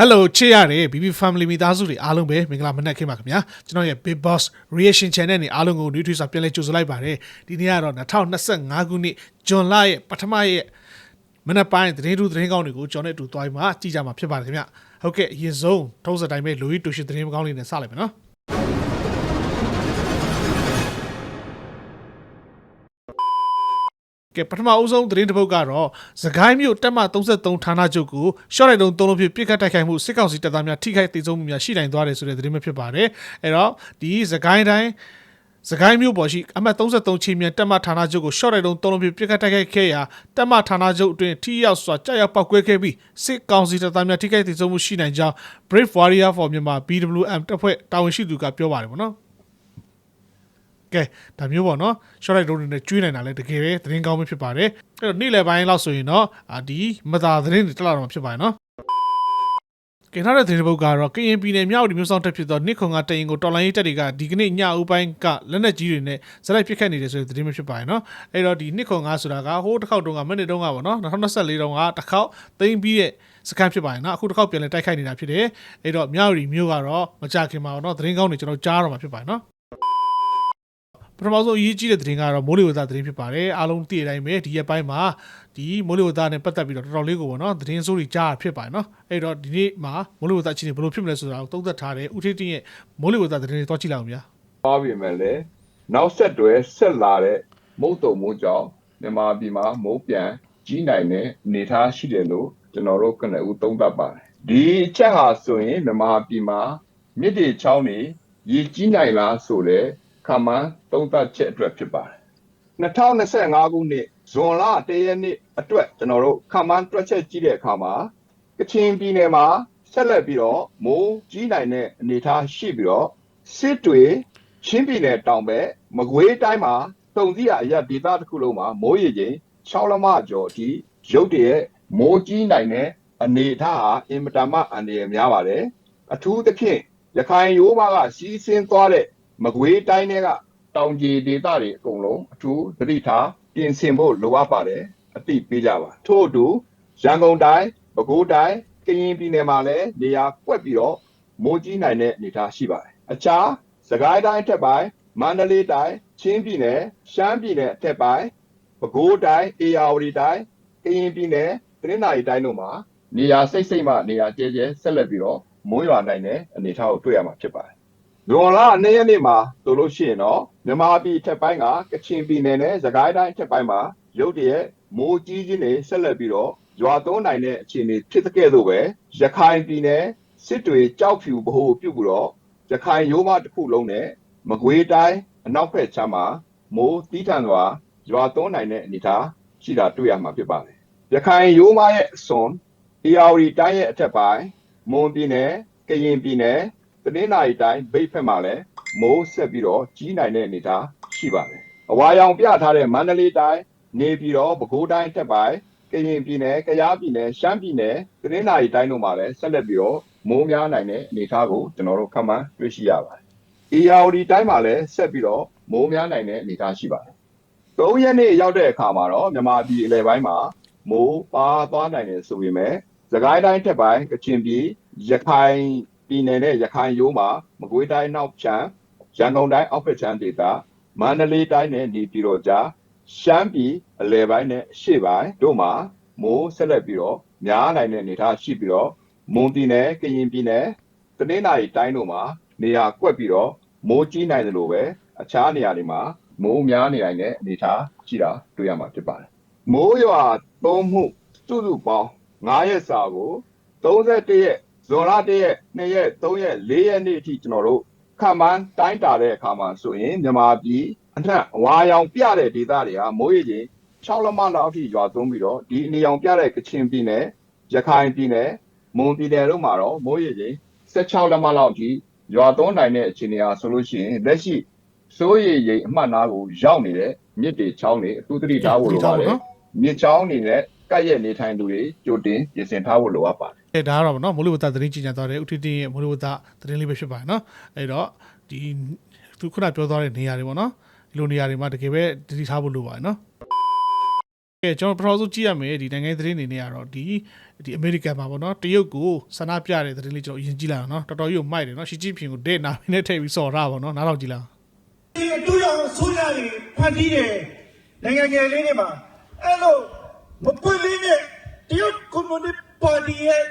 Hello ချစ်ရတယ် BB Family မိသားစုတွေအားလုံးပဲမင်္ဂလာမနက်ခင်းပါခင်ဗျာကျွန်တော်ရဲ့ Big Boss Reaction Channel နဲ့အားလုံးကို New Tweet စာပြန်လဲကြိုဆိုလိုက်ပါတယ်ဒီနေ့ကတော့2025ခုနှစ်ဇွန်လရဲ့ပထမရဲ့မနက်ပိုင်းသတင်းထူးသတင်းကောင်းတွေကိုကျွန်တော်နဲ့အတူသွားပြီးမှကြည့်ကြမှာဖြစ်ပါတယ်ခင်ဗျာဟုတ်ကဲ့အရင်ဆုံးထုံးစံတိုင်းပဲလူကြီးတူရှင်သတင်းကောင်းလေးနဲ့စလိုက်မယ်နော် ကဲပထမအဦးဆုံးသတင်းတစ်ပုဒ်ကတော့သခိုင်းမြို့တက်မ33ဌာနချုပ်ကိုရှော့လိုက်တုံးသုံးလို့ဖြစ်ပြစ်ခတ်တိုက်ခိုက်မှုစစ်ကောင်စီတပ်သားများထိခိုက်ဒေဆုံးမှုများရှိနိုင်သွားတယ်ဆိုတဲ့သတင်းပဲဖြစ်ပါတယ်အဲ့တော့ဒီသခိုင်းတိုင်းစကိုင်းမြို့ပေါ်ရှိအမှတ်33ချင်းမြန်တက်မဌာနချုပ်ကိုရှော့လိုက်တုံးသုံးလုံးပြပြစ်ခတ်တိုက်ခိုက်ခဲ့ရာတက်မဌာနချုပ်အတွင်းထိရောက်စွာကြာရောက်ပောက်ကွဲခဲ့ပြီးစစ်ကောင်စီတပ်သားများထိခိုက်ဒေဆုံးမှုရှိနိုင်ကြောင်း Brave Warrior for Myanmar BWM တပ်ဖွဲ့တာဝန်ရှိသူကပြောပါတယ်ဗောနော် ကဲဒါမျိုးပေါ့နော် short light တို့တွေနဲ့ကျွေးနိုင်တာလဲတကယ်ပဲသတင်းကောင်းပဲဖြစ်ပါတယ်အဲ့တော့နေ့လယ်ပိုင်းလောက်ဆိုရင်တော့အာဒီမသာသတင်းတွေတက်လာတော့မှာဖြစ်ပါတယ်နော်ကင်ထားတဲ့သတင်းပုတ်ကတော့ကရင်ပြည်နယ်မြောက်ဒီမျိုးဆောင်တက်ဖြစ်သောနှစ်ခွန်ကတရင်ကိုတော်လိုင်းရေးတက်တွေကဒီကနေ့ညဦးပိုင်းကလက်နက်ကြီးတွေနဲ့ဇက်လိုက်ပစ်ခတ်နေတယ်ဆိုတဲ့သတင်းမျိုးဖြစ်ပါတယ်နော်အဲ့တော့ဒီနှစ်ခွန်ကဆိုတာကဟိုးတစ်ခေါက်တုန်းကမိနစ်တုန်းကပေါ့နော်2024တုန်းကတစ်ခေါက်သိမ်းပြီးတဲ့စကန်ဖြစ်ပါတယ်နော်အခုတစ်ခေါက်ပြန်လဲတိုက်ခိုက်နေတာဖြစ်တယ်အဲ့တော့မြောက်ရီမျိုးကတော့မကြခင်မှာပေါ့နော်သတင်းကောင်းတွေကျွန်တော်ကြားတော့မှာဖြစ်ပါတယ်နော် ပထမဆုံးအရေးကြီးတဲ့သတင်းကတော့မိုးလေဝသသတင်းဖြစ်ပါတယ်အားလုံးသိတဲ့အတိုင်းပဲဒီရက်ပိုင်းမှာဒီမိုးလေဝသနဲ့ပတ်သက်ပြီးတော့တော်တော်လေးကိုပေါ့နော်သတင်းစိုးတွေကြားရဖြစ်ပါတယ်နော်အဲ့တော့ဒီနေ့မှာမိုးလေဝသအခြေအနေဘယ်လိုဖြစ်မလဲဆိုတာကိုသုံးသပ်ထားတယ်ဦးထိပ်တင်းရဲ့မိုးလေဝသသတင်းတွေတွားကြည့်လိုက်အောင်ဗျာပါပြီမဲ့လေနောက်ဆက်တွဲဆက်လာတဲ့မုတ်တုံမိုးကြောင့်မြန်မာပြည်မှာမိုးပြန်ကြီးနိုင်တဲ့အနေအထားရှိတယ်လို့ကျွန်တော်တို့ကနဦးသုံးသပ်ပါတယ်ဒီအချက်ဟာဆိုရင်မြန်မာပြည်မှာမြစ်တွေချောင်းတွေရေကြီးနိုင်လားဆိုတဲ့ ခါမှန်းသုံးသပ်ချက်အတွက်ဖြစ်ပါတယ်2025ခုနှစ်ဇွန်လ၁ရက်နေ့အတွက်ကျွန်တော်တို့ခါမှန်းတွက်ချက်ကြည့်တဲ့အခါမှာကချင်ပြည်နယ်မှာဆက်လက်ပြီးတော့မိုးကြီးနိုင်တဲ့အနေအထားရှိပြီးတော့စစ်တွေချင်းပြည်နယ်တောင်ဘက်မကွေးတိုင်းမှာတုံစည်းရအရက်ဒေသတစ်ခုလုံးမှာမိုးရေချိန်6လမကျော်အထိရုတ်တရက်မိုးကြီးနိုင်တဲ့အနေအထားဟာအင်မတန်မှအန္တရာယ်များပါတယ်အထူးသဖြင့်ရခိုင်ရိုးမကစီးဆင်းသွားတဲ့ မကွေးတိုင်းတွေကတောင်ကြီးဒေသတွေအကုန်လုံးအထူးသတိထားပြင်ဆင်ဖို့လိုအပ်ပါတယ်အသိပေးကြပါထို့အတူရန်ကုန်တိုင်းပဲခူးတိုင်းကရင်ပြည်နယ်မှာလည်းနေရာကွက်ပြီးတော့မိုးကြီးနိုင်တဲ့အနေအထားရှိပါတယ်အခြားစကိုင်းတိုင်းအထက်ပိုင်းမန္တလေးတိုင်းချင်းပြည်နယ်ရှမ်းပြည်နယ်အထက်ပိုင်းပဲခူးတိုင်းအေရဝတီတိုင်းကရင်ပြည်နယ်တနင်္သာရီတိုင်းတို့မှာနေရာစိတ်စိတ်မှနေရာကျဲကျဲဆက်လက်ပြီးတော့မိုးရွာနိုင်တဲ့အနေအထားကိုတွေ့ရမှာဖြစ်ပါတယ်။ ဇွန်လ2ရက်နေ့မှာဆိုလို့ရှိရင်တော့မြန်မာပြည်အထက်ပိုင်းကကချင်ပြည်နယ်နဲ့စကိုင်းတိုင်းအထက်ပိုင်းမှာရုတ်တရက်မိုးကြီးကြီးနေဆက်လက်ပြီးတော့ရွာသွန်းနိုင်တဲ့အခြေအနေဖြစ်တဲ့ကဲ့သို့ပဲရခိုင်ပြည်နယ်စစ်တွေကြောက်ဖြူဗဟိုပြုတ်ပြီးတော့ရခိုင်ရိုးမတစ်ခုလုံးနဲ့မကွေးတိုင်းအနောက်ဘက်ခြမ်းမှာမိုးတီးထန်စွာရွာသွန်းနိုင်တဲ့အနေအထားရှိတာတွေ့ရမှာဖြစ်ပါတယ်။ရခိုင်ရိုးမရဲ့အစွန်အီယာဝတီတိုင်းရဲ့အထက်ပိုင်းမွန်ပြည်နယ်ကရင်ပြည်နယ် တနင်္သာရီတိုင်းဗိတ်ဖက်မှာလည်းမိုးဆက်ပြီးတော့ကြီးနိုင်တဲ့အနေအထားရှိပါတယ်။အဝါရောင်ပြထားတဲ့မန္တလေးတိုင်းနေပြီးတော့ပဲခူးတိုင်းအထက်ပိုင်းကရင်ပြည်နယ်ကယားပြည်နယ်ရှမ်းပြည်နယ်တနင်္သာရီတိုင်းတို့မှာလည်းဆက်လက်ပြီးတော့မိုးများနိုင်တဲ့အနေအထားကိုကျွန်တော်တို့ခန့်မှန်းတွေ့ရှိရပါတယ်။ ERD တိုင်းမှာလည်းဆက်ပြီးတော့မိုးများနိုင်တဲ့အနေအထားရှိပါတယ်။၃ရက်နေ့ရောက်တဲ့အခါမှာတော့မြန်မာပြည်အလယ်ပိုင်းမှာမိုးပါသွားနိုင်တယ်ဆိုပေမဲ့သခိုင်းတိုင်းထက်ပိုင်းကချင်ပြည်ရခိုင် ပြည်နယ်နဲ့ရခိုင်ရိုးမှာမကွေးတိုင်းနောက်ချမ်းရန်ကုန်တိုင်းအောက်ဘက်ချမ်းဒေသမန္တလေးတိုင်းနဲ့နေပြည်တော်ကြားရှမ်းပြည်အလယ်ပိုင်းနဲ့အရှေ့ပိုင်းတို့မှာမိုးဆက်လက်ပြီးတော့များနိုင်တဲ့အနေအထားရှိပြီးတော့မွန်ပြည်နယ်ကရင်ပြည်နယ်တနင်္သာရီတိုင်းတို့မှာနေရာကွက်ပြီးတော့မိုးကြီးနိုင်တယ်လို့ပဲအခြားနေရာတွေမှာမိုးများနေနိုင်တဲ့အနေအထားရှိတာတွေ့ရမှာဖြစ်ပါတယ်။မိုးရွာသုံးမှုစုစုပေါင်း9ရက်စာကို31ရက် ဇွန်လ1ရက်2ရက်3ရက်4ရက်နေ့အထိကျွန်တော်တို့ခန့်မှန်းတိုင်းတာတဲ့အခါမှာဆိုရင်မြန်မာပြည်အထက်ဝါရောင်ပြတဲ့ဒေသတွေဟာမိုးရေချိန်6လမလောက်အထိရွာသွန်းပြီးတော့ဒီအနေရောင်ပြတဲ့ကချင်ပြည်နယ်ရခိုင်ပြည်နယ်မွန်ပြည်နယ်တို့မှာတော့မိုးရေချိန်16လက်မလောက်ကြီးရွာသွန်းနိုင်တဲ့အခြေအနေအားဆိုလို့ရှိရင်လက်ရှိစိုးရိမ်ရိမ်အမှတ်အနာကိုရောက်နေတဲ့မြစ်တွေချောင်းတွေအထူးသတိထားဖို့လိုပါတယ်မြစ်ချောင်းတွေနဲ့ ကပ်ရက်နေထိုင်သူတွေကြိုတင်ပြင်ဆင်ထားဖို့လိုအပ်ပါတယ်အဲဒါကတော့ဗောနော်မိုးလေဝသသတင်းကြီးညာသွားတယ်ဦးထိပ်တင်းရဲ့မိုးလေဝသသတင်းလေးပဲဖြစ်ပါတယ်နော်အဲ့တော့ဒီသူခုနပြောသွားတဲ့နေရာတွေဗောနော်ဒီလိုနေရာတွေမှာတကယ်ပဲတတိထားဖို့လိုပါတယ်နော်ကဲကျွန်တော်ပထမဆုံးကြည့်ရမယ်ဒီနိုင်ငံရေးသတင်းအနေနဲ့ကတော့ဒီဒီအမေရိကန်မှာပေါ့နော်တရုတ်ကိုဆန္ဒပြတဲ့သတင်းလေးကျွန်တော်အရင်ကြည့်လိုက်အောင်နော်တော်တော်ကြီးကိုမိုက်တယ်နော်ရှီကျင်းဖင်ကိုတဲ့နာမည်နဲ့ထည့်ပြီးစော်တာပေါ့နော်နားထောင်ကြည့်လိုက်အောင်ဒီအတူရောင်ဆိုးရည်ဖတ်ပြီးတယ်နိုင်ငံငယ်လေးတွေမှာအဲ့လို မပွင့်လေးနဲ့တရုတ်ကွန်မြူနစ်ပါတီရဲ့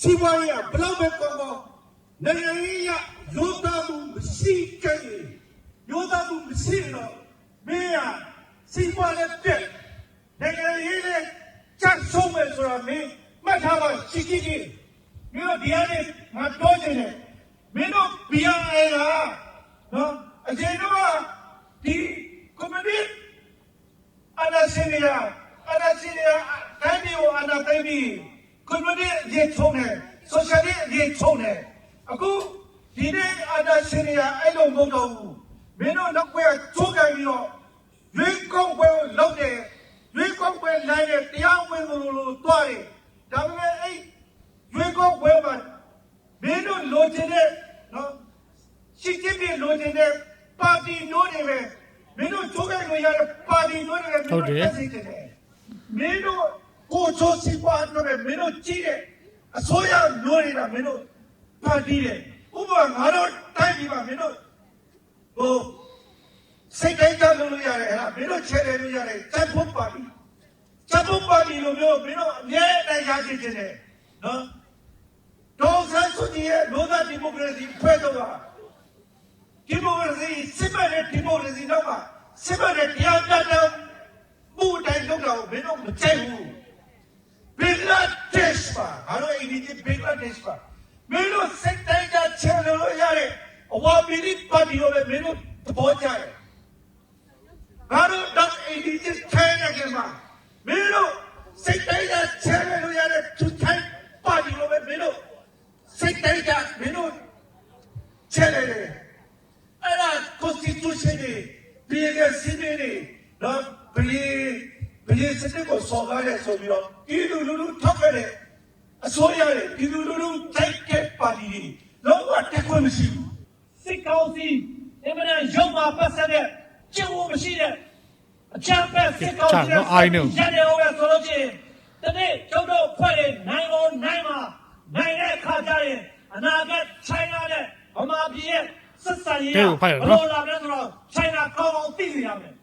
စီးပွားရေးကဘယ်လောက်ပဲကောင်းကောင်းနိုင်ငံရေးရရိုးသားမှုမရှိခဲ့ရင်ရိုးသားမှုမရှိတော့မင်းရစီးပွားရေးပြက်နိုင်ငံရေးနဲ့ကြက်ဆုံးမယ်ဆိုတာမင်းမှတ်ထားပါရှိရှိကြီးမင်းတို့ဒီအနေငါပြောချင်တယ်မင်းတို့ BRA ကနော်အချိန်တော့ဒီကွန်မြူနစ်အနာစင်ရီယာ အနာစင်ရီယာတိုင်းပြည်ကိုအနာသိမ်းပြီးကွန်မြူနစ်ရေချုံတယ်ဆိုရှယ်လစ်ရေချုံတယ်အခုဒီနေ့အနာစင်ရီယာအဲ့လိုမဟုတ်တော့ဘူးမင်းတို့တော့ကိုယ်ချိုးကြပြီးတော့ရွေးကောက်ပွဲလုပ်တယ်ရွေးကောက်ပွဲနိုင်တယ်တရားဝင်လို့လို့တွားတယ်ဒါပေမဲ့အဲ့ရွေးကောက်ပွဲမှာမင်းတို့လိုချင်တဲ့နော်ရှိချင်းပြလိုချင်တဲ့ပါတီမျိုးတွေပဲမင်းတို့ချိုးခဲ့လို့ရတဲ့ပါတီမျိုးတွေပဲမင်းတို့တက်စီတယ် မင်းတို့ကိုချိုးစီပွားတော့မင်းတို့ကြည့်တဲ့အစိုးရမျိုးတွေကမင်းတို့ပါတီတယ်ဥပမာငါတို့တိုင်းပြည်မှာမင်းတို့ဟိုစိတ်တိုင်းကြလို့လို့ရတယ်ဟဲ့မင်းတို့ချဲတယ်လို့ရတယ်စက်ဖို့ပါတီစက်ဖို့ပါတီလိုမျိုးမင်းတို့အမြဲတမ်းရရှိခြင်းတယ်နော်ဒေါ်ဆန်းစုကြည်ရဲ့လူသားဒီမိုကရေစီဖွဲ့တော့တာဒီမိုကရေစီစစ်မှန်တဲ့ဒီမိုကရေစီတော့မှာစစ်မှန်တဲ့တရားမျှတ မှုအတိုင်းလုပ်တာကိုမင်းတို့မကြိုက်ဘူးဘင်္ဂလားဒေ့ရှ်ပါငါတို့အိန္ဒိယဘင်္ဂလားဒေ့ရှ်ပါမင်းတို့စိတ်တိုင်းကချဲလို့ရတဲ့အဝါပီလီပါတီကိုပဲမင်းတို့သဘောကျတယ်ငါတို့တော့အိန္ဒိယထိုင်းနိုင်ငံမှာမင်းတို့စိတ်တိုင်းကချဲလို့ရတဲ့သူထိုင်းပါတီကိုပဲမင်းတို့စိတ်တိုင်းကမင်းတို့ချဲတယ် အဲ့ဒါ constitution တွေပြည်ကစီးတွေတော့ပြည် ပြည်စတဲ့ကိုစော်ကားရဲဆိုပြီးတော့ဒီလူလူလူထောက်ခဲ့တဲ့အစိုးရရဲ့ဒီလူလူလူတိုက်ခဲ့ပါတီတွေလုံးဝတက်ခွင့်မရှိဘူးစစ်ကောင်စီအမှန်တန်ရုံမှာပတ်သက်တဲ့ကျင့်ဝတ်မရှိတဲ့အချမ်းပဲစစ်ကောင်စီရဲ့ရတယ်ဟောဆိုလို့ချင်းတနေ့ကျုပ်တို့ဖွဲ့တဲ့နိုင်အောင်နိုင်မှာနိုင်တဲ့အခါကျရင်အနာဂတ် China နဲ့ဗမာပြည်ရဲ့ဆက်ဆံရေးတဲ့ကိုဖိုက်ရနော်ဘယ်လိုလာမလဲဆိုတော့ China ကောင်းအောင်သိနေရမယ်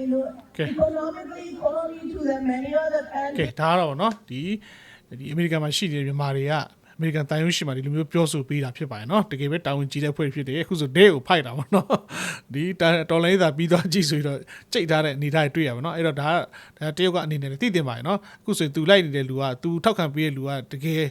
Okay. economically colony to the many other ကဲ countries. ဒါကတော့ဗောနော်ဒီဒီအမေရိကန်မှာရှိနေတဲ့မြန်မာတွေကအမေရိကန်တန်ရုံးရှိမှဒီလိုမျိုးပြောဆိုပေးတာဖြစ်ပါတယ်နော်တကယ်ပဲတာဝန်ကြီးတဲ့ဖွဲ့ဖြစ်တယ်အခုဆို day ကိုဖိုက်တာဗောနော်ဒီတော်လိုင်းသာပြီးသွားကြည့်ဆိုပြီးတော့ကြိတ်ထားတဲ့အနေထားတွေတွေ့ရပါတော့အဲ့တော့ဒါကဒါတရုတ်ကအနေနဲ့သိတင်ပါတယ်နော်အခုဆိုရင် तू လိုက်နေတဲ့လူက तू ထောက်ခံပေးတဲ့လူကတကယ်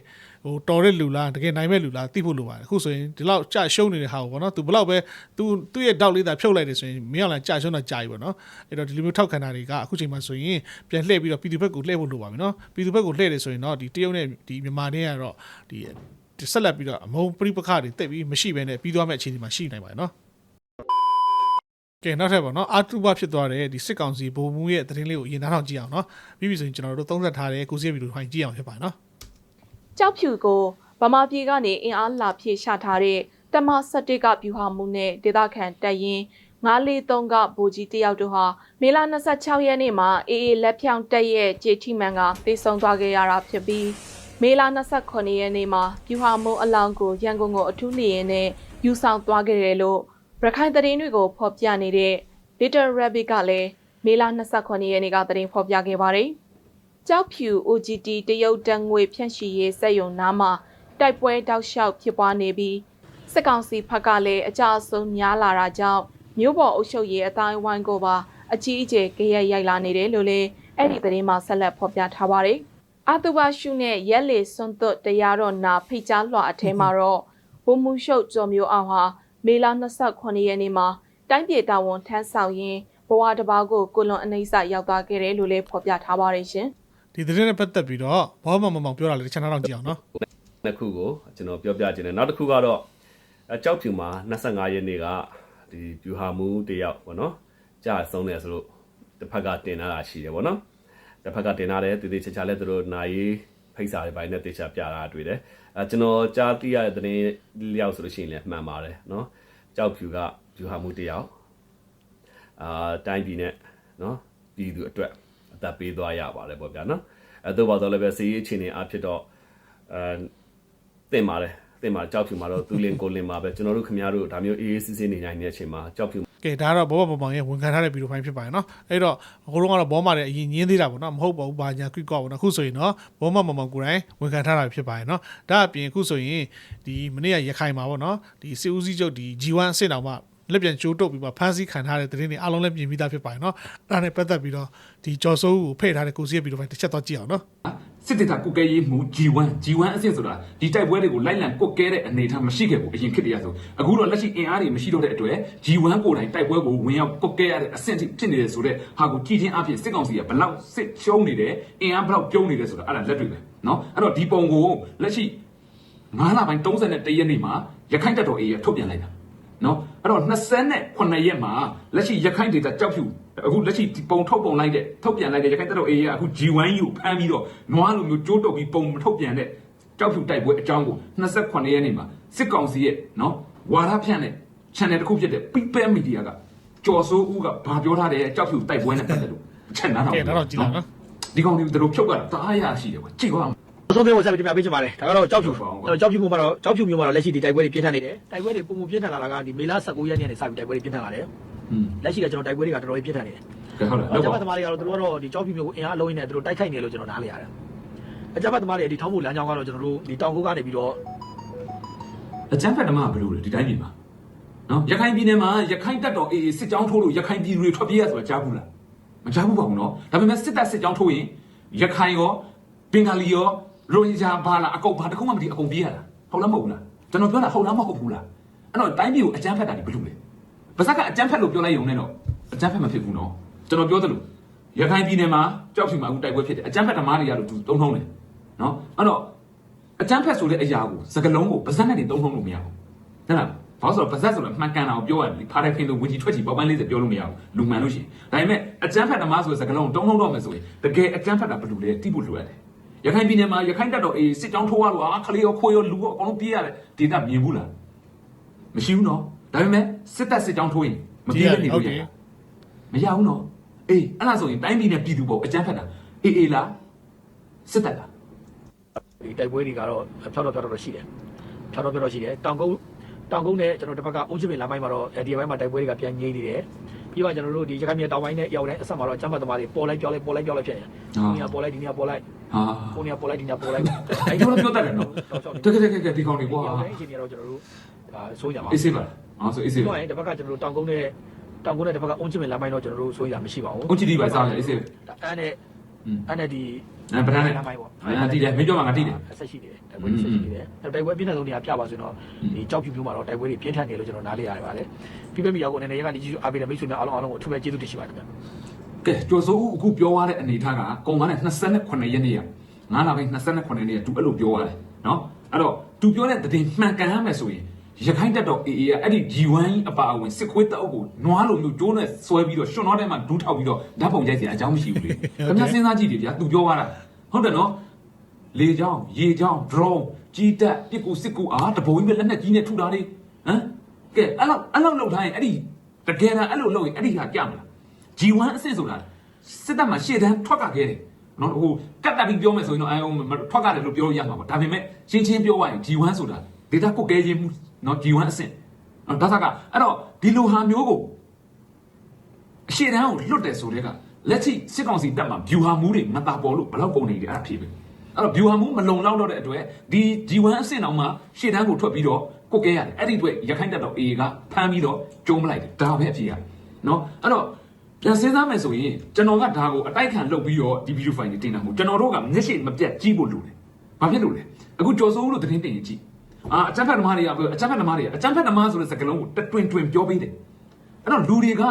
ဟိုတော်တဲ့လူလားတကယ်နိုင်မဲ့လူလားသိဖို့လိုပါတယ်အခုဆိုရင်ဒီလောက်ကြရှုံးနေတဲ့ဟာကိုဗောနော် तू ဘလောက်ပဲ तू သူ့ရဲ့တောက်လေးသာဖြုတ်လိုက်တယ်ဆိုရင်မင်းအောင်လည်းကြရှုံးတာကြာပြီဗောနော်အဲ့တော့ဒီလိုမျိုးထောက်ခံတာတွေကအခုချိန်မှာဆိုရင်ပြန်လှည့်ပြီးတော့ပြည်သူဘက်ကိုလှည့်ဖို့လိုပါပြီနော်ပြည်သူဘက်ကိုလှည့်တယ်ဆိုရင်တော့ဒီတရုတ်နဲ့ဒီမြန်မာနဲ့ကတော့ဒီဒီဆက်လက်ပြီးတော့အမုံပြိပခတွေတက်ပြီးမရှိဘဲနဲ့ပြီးသွားမဲ့အခြေအနေမှာရှိနိုင်ပါတယ်နော်ကဲနောက်ထပ်ပါနော်အာတူဘဖြစ်သွားတဲ့ဒီစစ်ကောင်စီဗိုလ်မှူးရဲ့သတင်းလေးကိုအရင်နောက်ထောင်ကြည့်အောင်နော်ပြီးပြီဆိုရင်ကျွန်တော်တို့သုံးသပ်ထားတဲ့ကိုစီးဗီဒီယိုဖိုင်ကြည့်အောင်ဖြစ်ပါတယ်နော် ကြောက်ဖြူကိုဗမာပြည်ကနေအင်အားလာဖြည့်ချထားတဲ့တမ17ကဗျူဟာမှုနဲ့ဒေသခံတပ်ရင်း943ကဗိုလ်ကြီးတယောက်တို့ဟာမေလ26ရက်နေ့မှာအေးအေးလက်ဖြောင်တက်ရဲ့ကြေထိမှန်ကတေဆုံသွားခဲ့ရတာဖြစ်ပြီးမေလ29ရက်နေ့မှာဗျူဟာမှုအလောင်းကိုရန်ကုန်ကိုအထူးနေရင်နဲ့ယူဆောင်သွားခဲ့တယ်လို့ရခိုင်သတင်းတွေကိုဖော်ပြနေတဲ့ Little Rabbit ကလည်းမေလ29ရက်နေ့ကသတင်းဖော်ပြခဲ့ပါတယ်။ ကြောက်ဖြူ OGT တရုတ်တန်ငွေဖြန့်ရှိရေးစက်ယုံနားမှာတိုက်ပွဲတောက်လျှောက်ဖြစ်ပွားနေပြီးစစ်ကောင်စီဘက်ကလည်းအကြအဆုံးများလာတာကြောင့်မြို့ပေါ်အုပ်ချုပ်ရေးအတိုင်းဝိုင်းကိုပါအကြီးအကျယ်ကြရက်ရိုက်လာနေတယ်လို့လည်းအဲ့ဒီသတင်းမှာဆက်လက်ဖော်ပြထားပါတယ်။အာတူဘရှုနဲ့ရက်လေစွန်းသွတ်တရားတော်နာဖိတ်ကြားလွှာအထဲမှာတော့ဘုံမှုရှုပ်ကျော်မျိုးအောင်ဟာမေလ29ရက်နေ့မှာတိုင်းပြည်တာဝန်ထမ်းဆောင်ရင်းဘဝတစ်ပါးကိုကိုလွန်အနှိမ့်စရောက်သွားခဲ့တယ်လို့လည်းဖော်ပြထားပါတယ်ရှင်။ ဒီသတင်းနဲ့ပတ်သက်ပြီးတော့ဘောမမမောင်ပြောတာလေတစ်ချက်နောက်ထောင်ကြည့်အောင်နော်နှစ်ခုကိုကျွန်တော်ပြောပြခြင်းတယ်နောက်တစ်ခုကတော့အကြောက်ဖြူမှာ25ရက်နေ့ကဒီဗျူဟာမူတယောက်ပေါ့နော်ကြာဆုံးတယ်ဆိုလို့တစ်ဖက်ကတင်လာတာရှိတယ်ပေါ့နော်တစ်ဖက်ကတင်လာတယ်တည်တည်ချာချာလဲသူတို့နိုင်ဖိတ်စာတွေပိုင်းနဲ့တေချာပြတာတွေ့တယ်အဲကျွန်တော်ကြားသိရတဲ့သတင်းလျောက်ဆိုလို့ရှိရင်လည်းမှန်ပါတယ်နော်ကြောက်ဖြူကဗျူဟာမူတယောက်အာတိုင်းပြည်နဲ့နော်ပြည်သူအတွက် အအသက်ပေးသွားရပါတယ်ပေါ့ဗျာနော်အဲသို့ပါတော့လည်းပဲစီးရေးအခြေအနေအဖြစ်တော့အဲတင်ပါတယ်တင်ပါကြောက်ဖြူမှာတော့သူလင်ကိုလင်မှာပဲကျွန်တော်တို့ခင်ဗျားတို့ဒါမျိုးအေးအေးဆေးဆေးနေနိုင်တဲ့အချိန်မှာကြောက်ဖြူကဲဒါကတော့ဘောဘဘောင်ရဲ့ဝန်ခံထားတဲ့ဗီဒီယိုဖိုင်ဖြစ်ပါတယ်နော်အဲ့တော့ကိုတို့ကတော့ဘောမတဲ့အရင်ညင်းသေးတာပေါ့နော်မဟုတ်ပါဘူးဘာညာကွိကောပေါ့နော်အခုဆိုရင်တော့ဘောမမမောင်ကိုယ်တိုင်ဝန်ခံထားတာဖြစ်ပါတယ်နော်ဒါအပြင်အခုဆိုရင်ဒီမနေ့ကရခိုင်မှာပေါ့နော်ဒီစစ်ဦးစီးချုပ်ဒီ G1 အဆင့်တော်မှာ လက်ပြန်ကျိုးတုပ်ပြီးမှဖမ်းဆီးခံထားတဲ့သတင်းတွေအားလုံးလည်းပြင်ပြီးသားဖြစ်ပါတယ်နော်အဲ့ဒါနဲ့ပတ်သက်ပြီးတော့ဒီကျော်စိုးကိုဖဲ့ထားတဲ့ကိုစီရဲ့ဗီဒီယိုဖိုင်တစ်ချက်တော့ကြည့်အောင်နော် စစ်တပ်ကကုတ်ကဲရေးမှု G1 G1 အဆင့်ဆိုတာဒီတိုက်ပွဲတွေကိုလိုက်လံကုတ်ကဲတဲ့အနေအထားမရှိခဲ့ဘူးအရင်ခေတ်တည်းကဆိုအခုတော့လက်ရှိအင်အားတွေမရှိတော့တဲ့အတွက် G1 ကိုယ်တိုင်တိုက်ပွဲကိုဝင်ရောက်ကုတ်ကဲရတဲ့အဆင့်ထိဖြစ်နေတယ်ဆိုတော့ဟာကိုကြည်ချင်းအဖြစ်စစ်ကောင်စီကဘလောက်စစ်ရှုံးနေတယ်အင်အားဘလောက်ပြုံးနေတယ်ဆိုတာအဲ့ဒါလက်တွေ့ပဲเนาะအဲ့တော့ဒီပုံကိုလက်ရှိ9လပိုင်း31ရက်နေ့မှာရခိုင်တပ်တော်အေးရထုတ်ပြန်လိုက်တာ နော် အဲ့တော့29ရက်မှာလက်ရှိရခိုင်ဒေသကြောက်ဖြူအခုလက်ရှိဒီပုံထုတ်ပုံလိုက်တဲ့ထုတ်ပြန်လိုက်တဲ့ရခိုင်တပ်တော် AA ကအခု G1 ကိုဖမ်းပြီးတော့နွားလိုမျိုးကြိုးတုပ်ပြီးပုံမထုတ်ပြန်တဲ့ကြောက်ဖြူတိုက်ပွဲအကြောင်းကို29ရက်နေ့မှာစစ်ကောင်စီရဲ့နော်ဝါရဖြန့်တဲ့ channel တစ်ခုဖြစ်တဲ့ People Media ကကြော်စိုးဦးကဘာပြောထားတယ်ကြောက်ဖြူတိုက်ပွဲနဲ့ပတ်သက်လို့အချက်နားထောင်ကဲဒါတော့ကြည့်လိုက်နော်ဒီကောင်တွေတို့ဖြုတ်ကြတာတအားရရှိတယ်ကွာကြည့်ကွာ ဆုံးဖြတ်ဖို့ဆက်ပြီးတင်ပြပေးချင်ပါတယ်ဒါကတော့ကြောက်ဖြူဟုတ်ပါဘူးအဲ့တော့ကြောက်ဖြူမျိုးမှာတော့ကြောက်ဖြူမျိုးမှာတော့လက်ရှိဒီတိုက်ပွဲတွေပြင်းထန်နေတယ်တိုက်ပွဲတွေပုံပုံပြင်းထန်လာတာကဒီမေလ19ရက်နေ့နဲ့စပြီးတိုက်ပွဲတွေပြင်းထန်လာတယ်อืมလက်ရှိကကျွန်တော်တိုက်ပွဲတွေကတော်တော်ကြီးပြင်းထန်နေတယ်ကဲဟုတ်လားအလောက်ကြမ်းဖပါက်သမားတွေကတော့သူတို့ကတော့ဒီကြောက်ဖြူမျိုးကိုအင်အားအလုံးရင်းနဲ့သူတို့တိုက်ခိုက်နေလို့ကျွန်တော်နားလေရတယ်အကြမ်းဖက်သမားတွေဒီထောင်းဖို့လမ်းကြောင်းကတော့ကျွန်တော်တို့ဒီတောင်ကုန်းကနေပြီးတော့အကြမ်းဖက်ဓမ္မကဘယ်လိုလဲဒီတိုင်းပြည်မှာနော်ရခိုင်ပြည်နယ်မှာရခိုင်တပ်တော်အေးစစ်ကြောင်းထိုးလို့ရခိုင်ပြည်သူတွေထွက်ပြေးရဆိုတာကြားဘူးလားမကြားဘူးပါဘူးနော်ဒါပေမဲ့စစ်တပ်စစ်ကြောင်းထိုးရင်ရခိုင်ရောဘင်္ဂလီရော ရိုဟင်ဂျာဘာလာအကုန်ဘာတစ်ခုမှမသိအကုန်ပြေးရတာဟုတ်လားမဟုတ်ဘူးလားကျွန်တော်ပြောတာဟုတ်လားမဟုတ်ဘူးလားအဲ့တော့တိုင်းပြည်ကိုအကြမ်းဖက်တာဒီဘယ်လိုလဲပါဇက်ကအကြမ်းဖက်လို့ပြောလိုက်ရုံနဲ့တော့အကြမ်းဖက်မဖြစ်ဘူးနော်ကျွန်တော်ပြောသလိုရခိုင်ပြည်နယ်မှာကြောက်ဖြူမှာအခုတိုက်ပွဲဖြစ်တယ်အကြမ်းဖက်ဓမ္မတွေရလို့သူတုံးထုံးတယ်နော်အဲ့တော့အကျန်းဖက်ဆိုတဲ့အရာကိုစကလုံးကိုပါဇက်နဲ့နေသုံးထုံးလို့မရဘူး။ဟုတ်လား။ဘာလို့ဆိုတော့ပါဇက်ဆိုတော့မှန်ကန်တာကိုပြောရတယ်။ဖားတဲ့ဖင်လို့ဝင်ကြီးထွက်ချီပေါက်ပန်းလေးစပြောလို့မရဘူး။လူမှန်လို့ရှိရင်။ဒါပေမဲ့အကျန်းဖက်ဓမ္မဆိုတဲ့စကလုံးကိုတုံးထုံးတော့မယ်ဆိုရင်တကယ်အကျန်းဖက်တာဘယ်လိုလဲတိဖို့လိုရတယ်။ ရခိုင်ပြည်နယ်မှာရခိုင်တပ်တော်အေးစစ်ကြောင်းထိုးရလို့အာခလေးရောခွေးရောလူရောအကုန်လုံးပြေးရတယ်ဒေတာမြင်ဘူးလား။မရှိဘူးနော်။ဒါပေမဲ့စစ်တပ်စစ်ကြောင်းထိုးရင်မပြေးတဲ့နေလို့ရတာ။မရဘူးနော်။အေးအဲ့လားဆိုရင်တိုင်းပြည်နဲ့ပြည်သူပေါ်အကျန်းဖက်တာအေးအေးလားစစ်တပ်လားဒီတိုက်ပွဲတွေကတော့ဖြောက်တော့ဖြောက်တော့ရှိတယ်ဖြောက်တော့ဖြောက်တော့ရှိတယ်တောင်ကုန်းတောင်ကုန်းနဲ့ကျွန်တော်တစ်ဖက်ကအုံးချပင်လမ်းပိုင်းမှာတော့ဒီဘက်မှာတိုက်ပွဲတွေကပြန်ငြိမ့်နေတယ်ပြီးတော့ကျွန်တော်တို့ဒီရခိုင်ပြည်တောင်ပိုင်းနဲ့ရောက်တဲ့အဆက်မှာတော့အကြမ်းဖက်သမားတွေပေါ်လိုက်ပြောလိုက်ပေါ်လိုက်ပြောလိုက်ဖြစ်နေတယ်ဒီနေရာပေါ်လိုက်ဒီနေရာပေါ်လိုက် ဟာကိုနေရာပေါ်လိုက်ဒီနေရာပေါ်လိုက်အဲ့ဒါပြောတတ်တယ်နော်တကယ်တကယ်တကယ်ဒီကောင်တွေကွာအဲ့ဒီအချိန်ကတော့ကျွန်တော်တို့ဒါစိုးရမှာအေးစေးပါအောင်ဆိုအေးစေးပြီးပါတော့တစ်ဖက်ကကျွန်တော်တို့တောင်ကုန်းနဲ့တောင်ကုန်းနဲ့တစ်ဖက်ကအုံးချပင်လမ်းပိုင်းတော့ကျွန်တော်တို့စိုးရမရှိပါဘူးအုတ်ချီဒီပါစားရအေးစေးအဲ့နဲ့အဲ့နဲ့ဒီအဲဗဒန်းနဲ့လမ်းပိုင်းပေါ့အာတီးတယ်မင်းပြောမှာငါတီးတယ်ဆက်ရှိတယ်တိုက်ပွဲဆက်ရှိနေတယ်တိုက်ပွဲပြင်းထန်ဆုံးနေရာပြပါဆိုတော့ဒီကြောက်ဖြူဖြူမှာတော့တိုက်ပွဲတွေပြင်းထန်နေလို့ကျွန်တော်နားလေရတယ်ပါလေပြီးပြမီရောက်ကိုအနေနဲ့ရကဒီကြီးအားပေးတဲ့မိတ်ဆွေများအားလုံးအားလုံးကိုအထူးပဲကျေးဇူးတင်ရှိပါတယ်ခင်ဗျ ကဲကျော်စိုးဦးအခုပြောရတဲ့အနေထားကကုံကနဲ့28ရက်နေ့ရ9လပိုင်း28ရက်နေ့ကသူအဲ့လိုပြောရတယ်နော်အဲ့တော့သူပြောတဲ့တည်မှန်ကန်ရမယ်ဆိုရင်ရခိုင်တက်တော့ AA ကအဲ့ဒီ G1 အပါအဝင်စစ်ခွေးတောက်ကိုနွားလိုမျိုးကျိုးနဲ့ဆွဲပြီးတော့ရှင်တော်ထဲမှာဒူးထောက်ပြီးတော့ဓာတ်ပုံရိုက်เสียအကြောင်းမရှိဘူးလေခင်ဗျားစဉ်းစားကြည့်တယ်ဗျာသူပြောရတာဟုတ်တယ်နော် လေချောင်းရေချောင်း drone ကြီးတက်ပစ်ကူစစ်ကူအားတဘုံကြီးပဲလက်နဲ့ကြီးနဲ့ထုတာလေဟမ်ကဲအဲ့လောက်အဲ့လောက်လောက်ထားရင်အဲ့ဒီတကယ်တမ်းအဲ့လိုလုပ်ရင်အဲ့ဒီဟာကြမလား G1 အစစ်ဆိုတာစစ်တပ်မှာရှေ့တန်းထွက်ကခဲ့တယ်နော်ဟိုကတ်တက်ပြီးပြောမယ်ဆိုရင်တော့အဲထွက်ကတယ်လို့ပြောလို့ရမှာပါဒါပေမဲ့ရှင်းချင်းပြောရရင် G1 ဆိုတာဒေတာကုတ်ကဲခြင်းမှုနော် G1 အစစ်နော်ဒါသကအဲ့တော့ဒီလိုဟာမျိုးကိုအရှေ့တန်းကိုလွတ်တယ်ဆိုတဲ့ကလက်ချိစစ်ကောင်စီတပ်မှာ view ဟာမူးတွေမတာပေါ်လို့ဘယ်လောက်ကုန်နေတယ်အဲ့ဒါဖြစ်ပဲအဲ့တော့ view ဟမှုမလုံလောက်တော့တဲ့အတွက်ဒီ G1 အဆင့်အောင်မှရှေ့တန်းကိုထွက်ပြီးတော့ကုတ်ကဲရတယ်အဲ့ဒီအတွက်ရခိုင်တပ်တော် AA ကဖမ်းပြီးတော့ကျုံးမလိုက်တယ်ဒါပဲအဖြစ်ရနော်အဲ့တော့ ပြန်စဉ်းစားမယ်ဆိုရင်ကျွန်တော်ကဒါကိုအတိုက်ခံလုပ်ပြီးတော့ဒီ video file တွေတင်တာမဟုတ်ကျွန်တော်တို့ကမျက်ရှိမပြတ်ကြီးဖို့လိုတယ်ဘာဖြစ်လို့လဲအခုကြော်စိုးလို့သတင်းတင်ရင်ကြည့်အာအချမ်းဖက်သမားတွေကပြောအချမ်းဖက်သမားတွေကအချမ်းဖက်သမားဆိုတဲ့စကားလုံးကိုတွင်တွင်ပြောပေးတယ်အဲ့တော့လူတွေက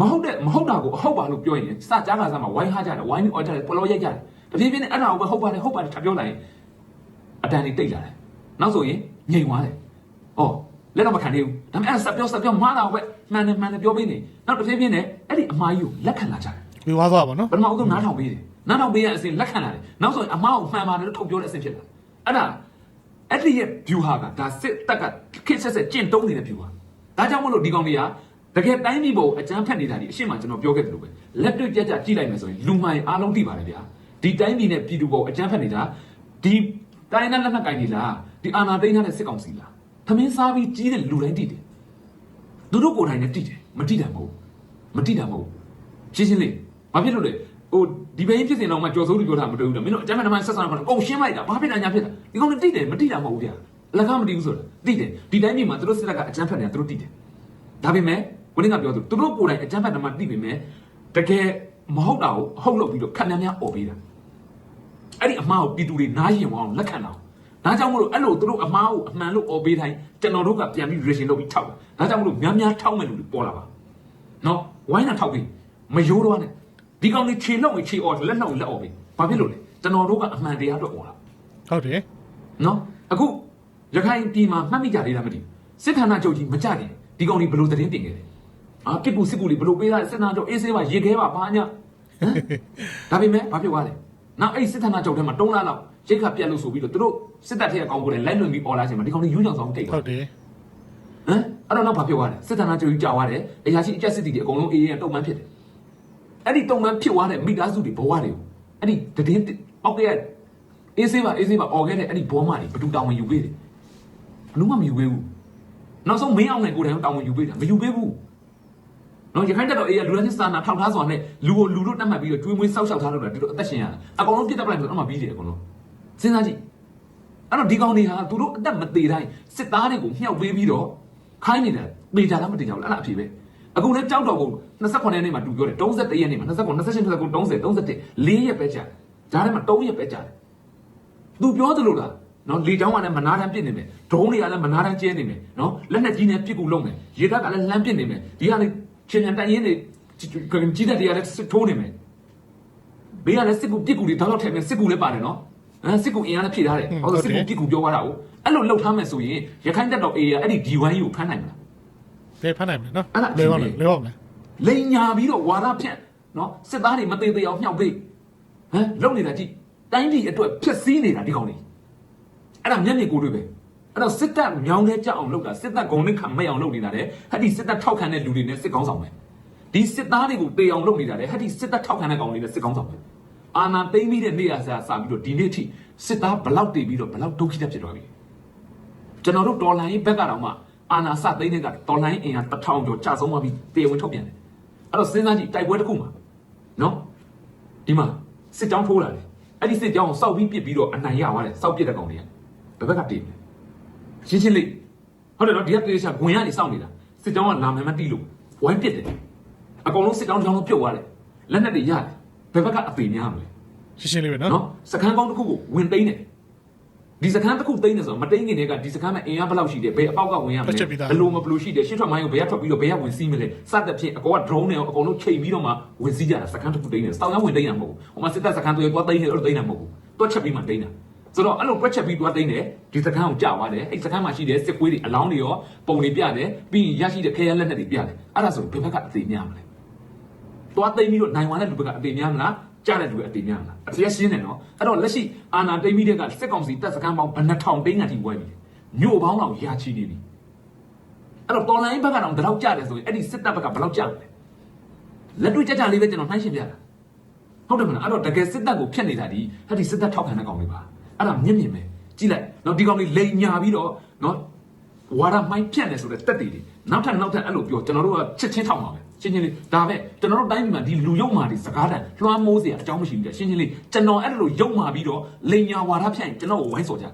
မဟုတ်တဲ့မဟုတ်တာကိုအဟုတ်ပါလို့ပြောရင်စကြားကစားမှာဝိုင်းဟားကြတယ်ဝိုင်းအော်ကြတယ်ပလောရိုက်ကြတယ်တဖြည်းဖြည်းနဲ့အဲ့ဒါကိုပဲဟုတ်ပါတယ်ဟုတ်ပါတယ်ထပ်ပြောလိုက်ရင်အတန်လေးတိတ်လာတယ်နောက်ဆိုရင်ငြိမ်သွားတယ်ဩ လက်တော့မခံသေးဘူးဒါပေမဲ့အဲ့ဆက်ပြောဆက်ပြောမှားတာပဲမှန်တယ်မှန်တယ်ပြောပေးနေနောက်တဖြည်းဖြည်းနဲ့အဲ့ဒီအမားကြီးကိုလက်ခံလာကြတယ်ဝေဝါသွားပါနော်ပထမဦးဆုံးနားထောင်ပေးတယ်နားထောင်ပေးရအစဉ်လက်ခံလာတယ်နောက်ဆိုရင်အမားကိုမှန်ပါတယ်လို့ထုတ်ပြောတဲ့အစဉ်ဖြစ်လာအဲ့ဒါအဲ့ဒီရဲ့ view ဟာကဒါစစ်တက်ကခစ်ဆက်ဆက်ကျင့်တုံးနေတဲ့ view ဟာဒါကြောင့်မလို့ဒီကောင်တွေကတကယ်တိုင်းပြည်ပေါ်အကြမ်းဖက်နေတာဒီအရှင်းမှကျွန်တော်ပြောခဲ့တယ်လို့ပဲလက်တွေ့ကြကြကြည့်လိုက်မယ်ဆိုရင်လူမိုင်အားလုံးသိပါတယ်ဗျာဒီတိုင်းပြည်နဲ့ပြည်သူပေါ်အကြမ်းဖက်နေတာဒီတိုင်းနဲ့လက်နက်ကင်နေလားဒီအာဏာသိမ်းထားတဲ့စစ်ကောင်စီလား သမင်းစားပြီးကြီးတဲ့လူတိုင်းသိတယ်သူတို့ကိုယ်တိုင်နဲ့သိတယ်မသိတာမဟုတ်မသိတာမဟုတ်ရှင်းရှင်းလေးဘာဖြစ်လို့လဲဟိုဒီဘင်းဖြစ်စင်တော့မှကြော်စိုးလို့ပြောတာမတွေ့ဘူးလားမင်းတို့အကြမ်းဖက်သမားဆက်ဆံတော့အကုန်ရှင်းလိုက်တာဘာဖြစ်တာညာဖြစ်တာဒီကောင်တွေသိတယ်မသိတာမဟုတ်ဘူးဗျာအလကားမသိဘူးဆိုတာသိတယ်ဒီတိုင်းပြည်မှာသူတို့စစ်တပ်ကအကြမ်းဖက်နေတာသူတို့သိတယ်ဒါပေမဲ့ကိုင်းကပြောသူသူတို့ကိုယ်တိုင်အကြမ်းဖက်ဓမ္မသိပေမဲ့တကယ်မဟုတ်တာကိုအဟုတ်လုပ်ပြီးတော့ခက်များများអော်ပေးတာအဲ့ဒီအမှားကိုပြည်သူတွေနားရင်အောင်လက်ခံအောင် ဒါကြောင့်မလို့အဲ့လိုသူတို့အမှားကိုအမှန်လို့អော်ပေးတိုင်းကျွန်တော်တို့ကပြန်ပြီး reaction လုပ်ပြီးထောက်တာဒါကြောင့်မလို့များများထောက်မဲ့လူတွေပေါ်လာပါနော်ဝိုင်းတာထောက်ပြီးမယိုးတော့နဲ့ဒီကောင်လေးခြေနှုတ်ကိုခြေអော်လက်နှုတ်ကိုလက်អော်ပြီးဘာဖြစ်လို့လဲကျွန်တော်တို့ကအမှန်တရားအတွက်អော်တာ ဟုတ်တယ် နော်အခုရခိုင်ပြည်မှာမှတ်မိကြသေးလားမသိဘူးစစ်ဌာနချုပ်ကြီးမကြခင်ဒီကောင်ဒီဘလို့သတင်းတင်ခဲ့တယ်အာကစ်ကူစစ်ကူလေးဘလို့ပေးတာစစ်ဌာနချုပ်အေးဆေးပါရေခဲပါဘာညာဟမ်ဒါပေမဲ့ဘာဖြစ်သွားလဲနောက်အဲ့ဒီစစ်ဌာနချုပ်ထဲမှာတုံးလားလောက် ရိတ်ခတ်ပြတ်လို့ဆိုပြီးတော့သူတို့စစ်တပ်ထဲအကောင်ကိုလည်းလိုက်လွင်ပြီးអော်လာချိန်မှာဒီကောင်လေးယူးကြောင်ဆောင်တိတ်ဟုသွားတ်တယ်ဟမ်အဲ့တော့နောက်ဘာဖြစ်သွားလဲစစ်ဌာနချုပ်ကြီးကြာသွားတယ်အရာရှိအကျက်စစ်တီတွေအကုန်လုံးအေးအေးနဲ့တုံမှန်းဖြစ်တယ်အဲ့ဒီတုံမှန်းဖြစ်သွားတဲ့မိသားစုတွေဘဝတွေကိုအဲ့ဒီတည်င်းအောက်ကရအေးဆေးပါအေးဆေးပါអော်ခဲ့တဲ့အဲ့ဒီဘောမတွေဘယ်သူတောင်းဝင်ယူပေးတယ်ဘလို့မှမယူပေးဘူးနောက်ဆုံးမင်းအောင်နဲ့ကိုယ်တိုင်တောင်းဝင်ယူပေးတာမယူပေးဘူးနော်ရခိုင်တက်တော့အေးရလူရင်းစာနာထောက်ထားစွာနဲ့လူကိုလူတို့တတ်မှတ်ပြီးတော့ကျွေးမွေးစောက်ရှောက်ထားလို့တာဒီလိုအသက်ရှင်ရတာအကောင်လုံးပြစ်တက်ပလိုက်ဆိုတော့မှပြီးတယ်အကောင်လုံး စဉ်းစားကြည့်အဲ့တော့ဒီကောင်တွေဟာသူတို့အသက်မသေးတိုင်းစစ်သားတွေကိုမြှောက်ပေးပြီးတော့ခိုင်းနေတာပေကြလားမတေကြဘူးလားအဲ့ဒါအဖြစ်ပဲအခုလည်းကြောက်တော့ကုန်28ရက်နေ့မှာတူပြောတယ်31ရက်နေ့မှာ29 28 29 30 31 4ရက်ပဲကြာတယ်ဒါထဲမှာ3ရက်ပဲကြာတယ်သူပြောသလိုလားနော်လေချောင်းကလည်းမနာတန်းပြစ်နေမယ်ဒုံးတွေကလည်းမနာတန်းကျဲနေမယ်နော်လက်နဲ့ကြီးနဲ့ပြစ်ကူလုံးမယ်ရေတပ်ကလည်းလှမ်းပြစ်နေမယ်ဒီကလည်းချင်းချန်တန်ရင်တွေကြီးတဲ့တွေကလည်းစစ်ထိုးနေမယ်ဘေးကလည်းစစ်ကူပြစ်ကူတွေတောက်တော့ထည့်မယ်စစ်ကူလည်းပါတယ်နော် ဟမ်စစ်ကူအင်အားလည်းဖြည့်ထားတယ်ဟုတ်တယ်စစ်ကူပြစ်ကူပြောသွားတာကိုအဲ့လိုလှုပ်ထားမယ်ဆိုရင်ရခိုင်တပ်တော်အေးရအဲ့ဒီ D1 ကိုဖမ်းနိုင်မလားဘယ်ဖမ်းနိုင်မလဲနော်အဲ့ဒါလွယ်ပါမလားလွယ်ပါမလားလိန်ညာပြီးတော့ဝါဒဖြန့်နော်စစ်သားတွေမသေးသေးအောင်မြှောက်ပေးဟမ်လုံနေတာကြည့်တိုင်းပြည်အတွက်ဖျက်ဆီးနေတာဒီကောင်တွေအဲ့ဒါမျက်မြင်ကိုယ်တွေ့ပဲအဲ့တော့စစ်တပ်မြောင်းလဲကြောက်အောင်လုပ်တာစစ်တပ်ဂုံနဲ့ခံမဲ့အောင်လုပ်နေတာလေဟဲ့ဒီစစ်တပ်ထောက်ခံတဲ့လူတွေနဲ့စစ်ကောင်းဆောင်ပဲဒီစစ်သားတွေကိုတေအောင်လုပ်နေတာလေဟဲ့ဒီစစ်တပ်ထောက်ခံတဲ့ကောင်တွေနဲ့စစ်ကောင်းဆောင်ပဲ အာနာသိမ့်ပြီးတဲ့နေ့ရက်စားစပြီးတော့ဒီနေ့ထိစစ်သားဘလောက်တည်ပြီးတော့ဘလောက်ဒုက္ခိတဖြစ်သွားပြီကျွန်တော်တို့ဒေါ်လာရေးဘက်ကတော့မှအာနာစသိမ့်တဲ့ကဒေါ်လာရေးအင်အားတစ်ထောင်ကျော်ကြာဆုံးသွားပြီးတေဝင်ထုတ်ပြန်တယ်အဲ့တော့စဉ်းစားကြည့်တိုက်ပွဲတစ်ခုမှာနော်ဒီမှာစစ်ကြောင်းထိုးလာတယ်အဲ့ဒီစစ်ကြောင်းကိုစောက်ပြီးပစ်ပြီးတော့အနိုင်ရသွားတယ်စောက်ပစ်တဲ့ကောင်တွေကဘယ်ဘက်ကတည်လဲရှင်းရှင်းလေးဟုတ်တယ်နော်ဒီကတေးချာဂွင်ရနေစောက်နေတာစစ်ကြောင်းကလာမယ်မတိလို့ဝိုင်းပစ်တယ်အကောင်လုံးစစ်ကြောင်းတစ်ကြောင်းလုံးပြုတ်သွားတယ်လက်နက်တွေရတယ် ဘယ်ဘက်ကအသေးများမလဲရှင်းရှင်းလေးပဲနော်နော်စကန်းကောင်းတစ်ခုကိုဝင်သိမ်းတယ်ဒီစကန်းတစ်ခုသိမ်းတယ်ဆိုတော့မသိမ်းခင်တည်းကဒီစကန်းမှာအင်အားဘယ်လောက်ရှိတယ်ဘယ်အပေါက်ကဝင်ရမလဲဘယ်လိုမဘယ်လိုရှိတယ်ရှင်းထွက်မိုင်းကိုဘယ်ကထွက်ပြီးတော့ဘယ်ကဝင်စီးမလဲစသဖြင့်အကောက drone နဲ့အကုန်လုံးချိန်ပြီးတော့မှဝင်စီးကြတာစကန်းတစ်ခုသိမ်းတယ်စောင်းရဝင်သိမ်းတာမဟုတ်ဘူးဟိုမှာစစ်တပ်စကန်းတွေသွားသိမ်းတယ်အဲ့လိုသိမ်းတာမဟုတ်ဘူးတွက်ချက်ပြီးမှသိမ်းတာဆိုတော့အဲ့လိုတွက်ချက်ပြီးသွားသိမ်းတယ်ဒီစကန်းကိုကြာသွားတယ်အဲ့စကန်းမှာရှိတဲ့စစ်ကွေးတွေအလောင်းတွေရောပုံတွေပြတယ်ပြီးရင်ရရှိတဲ့ခဲရလက်နက်တွေပြတယ်အဲ့ဒါဆိုဘယ်ဘက်ကအသေးများမလဲ သွားသိမ်းပြီးတော့နိုင်ဝင်တဲ့လူဘက်ကအသေးများမလားကြားတဲ့လူကအသေးများမလားအသေးရှင်းတယ်နော်အဲ့တော့လက်ရှိအာနာသိမ်းပြီးတဲ့ကစစ်ကောင်စီတပ်စခန်းပေါင်းဘယ်နှထောင်သိန်းကထိဝဲပြီမြို့ပေါင်းတော့ရာချီနေပြီအဲ့တော့တော်လိုင်းဘက်ကတော့ဘယ်လောက်ကြတယ်ဆိုရင်အဲ့ဒီစစ်တပ်ဘက်ကဘယ်လောက်ကြလဲလက်တွေ့ကြကြလေးပဲကျွန်တော်နှိုင်းရှင်းပြတာဟုတ်တယ်မလားအဲ့တော့တကယ်စစ်တပ်ကိုဖျက်နေတာဒီအဲ့ဒီစစ်တပ်ထောက်ခံတဲ့ကောင်တွေပါအဲ့ဒါမြင့်မြင့်ပဲကြည့်လိုက်နော်ဒီကောင်တွေလိန်ညာပြီးတော့နော်ဝါရမိုင်းဖြတ်တယ်ဆိုတဲ့တက်တွေတွေနောက်ထပ်နောက်ထပ်အဲ့လိုပြောကျွန်တော်တို့ကချက်ချင်းထောက်မှာပဲ ရှင်းရှင်းလေးဒါပဲကျွန်တော်တို့တိုင်းပြည်မှာဒီလူယုံမာဒီစကားတန်လွှမ်းမိုးစရာအကြောင်းမရှိဘူးတဲ့ရှင်းရှင်းလေးကျွန်တော်အဲ့လိုယုံမာပြီးတော့လိန်ညာဝါရဖြတ်ရင်ကျွန်တော်ကိုဝိုင်းစော်ကြတယ်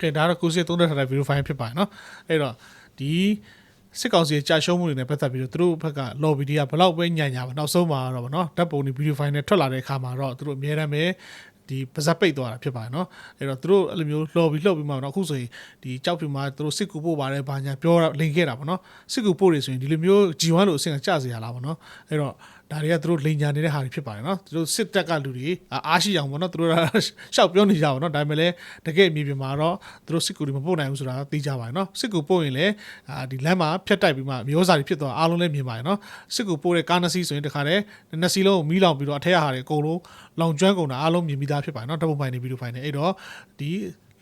ကဲဒါကတော့ကိုစီသုံးသက်ထားတဲ့ဗီဒီယိုဖိုင်ဖြစ်ပါတယ်နော်အဲ့တော့ဒီစစ်ကောင်စီရဲ့ကြာရှုံးမှုတွေနဲ့ပတ်သက်ပြီးတော့သူတို့ဘက်က lobby တွေကဘလောက်ပဲညံ့ညာပါနောက်ဆုံးမှာတော့ဗောနော်ဓာတ်ပုံတွေဗီဒီယိုဖိုင်နဲ့ထွက်လာတဲ့အခါမှာတော့သူတို့အများတမ်းပဲ ဒီပါဇက်ပိတ်သွားတာဖြစ်ပါတယ်နော်အဲ့တော့သူတို့အဲ့လိုမျိုး lobby လှုပ်ပြီးမှတော့အခုဆိုရင်ဒီကြောက်ဖြူမှာသူတို့စစ်ကူပို့ပါတယ်ဘာညာပြောတာလိန်ခဲ့တာဗောနော်စစ်ကူပို့တွေဆိုရင်ဒီလိုမျိုး G1 လို့အဆင့်ကကြစေရလားဗောနော်အဲ့တော့ ဒါတွေကသူတို့လိန်ညာနေတဲ့ဟာတွေဖြစ်ပါတယ်နော်သူတို့စစ်တပ်ကလူတွေအားရှိအောင်ဗောနော်သူတို့ကရှောက်ပြောနေကြပါတော့ဒါပေမဲ့လည်းတကယ်အမြေပြင်မှာတော့သူတို့စစ်ကူတွေမပို့နိုင်ဘူးဆိုတာသိကြပါတယ်နော်စစ်ကူပို့ရင်လည်းအာဒီလမ်းမှာဖြတ်တိုက်ပြီးမှမျိုးစားတွေဖြစ်သွားအားလုံးလည်းမြင်ပါတယ်နော်စစ်ကူပို့တဲ့ကားနှစ်စီးဆိုရင်တခါတည်းနှစ်စီးလုံးကိုမီးလောင်ပြီးတော့အထက်ရဟာတွေအကုန်လုံးလောင်ကျွမ်းကုန်တာအားလုံးမြင်ပြီးသားဖြစ်ပါတယ်နော်ဓာတ်ပုံဖိုင်တွေဗီဒီယိုဖိုင်တွေအဲ့တော့ဒီ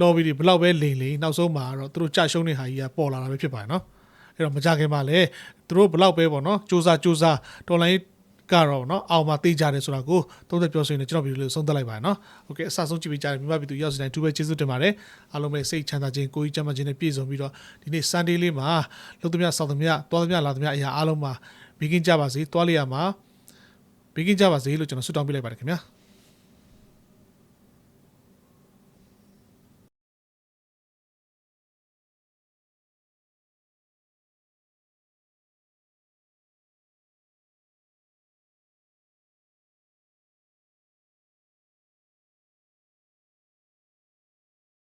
lobby တွေဘလောက်ပဲလိန်လိန်နောက်ဆုံးမှာတော့သူတို့ကြာရှုံးတဲ့ဟာကြီးကပေါ်လာတာပဲဖြစ်ပါတယ်နော်အဲ့တော့မကြခင်ပါလေသူတို့ဘလောက်ပဲပေါ့နော်စူးစမ်းစူးစမ်းတော်လိုင်း ကတော့နော်အောင်မသေးကြတယ်ဆိုတာကိုသုံးသက်ပြောဆိုရင်လည်းကျွန်တော်ဗီဒီယိုလေးဆုံးသက်လိုက်ပါရနော်โอเคအစဆုံးကြည့်ပေးကြတယ်မြန်မာပြည်သူရောက်စီတိုင်းတူပဲကျေးဇူးတင်ပါတယ်အားလုံးပဲစိတ်ချမ်းသာခြင်းကိုယ်ကြီးချမ်းသာခြင်းနဲ့ပြည့်စုံပြီးတော့ဒီနေ့ Sunday လေးမှာလုံသမျှစောင့်သမျှတောသမျှလာသမျှအရာအားလုံးမှာဘီကင်းကြပါစေတွားလိုက်ရမှာဘီကင်းကြပါစေလို့ကျွန်တော်ဆုတောင်းပေးလိုက်ပါတယ်ခင်ဗျာ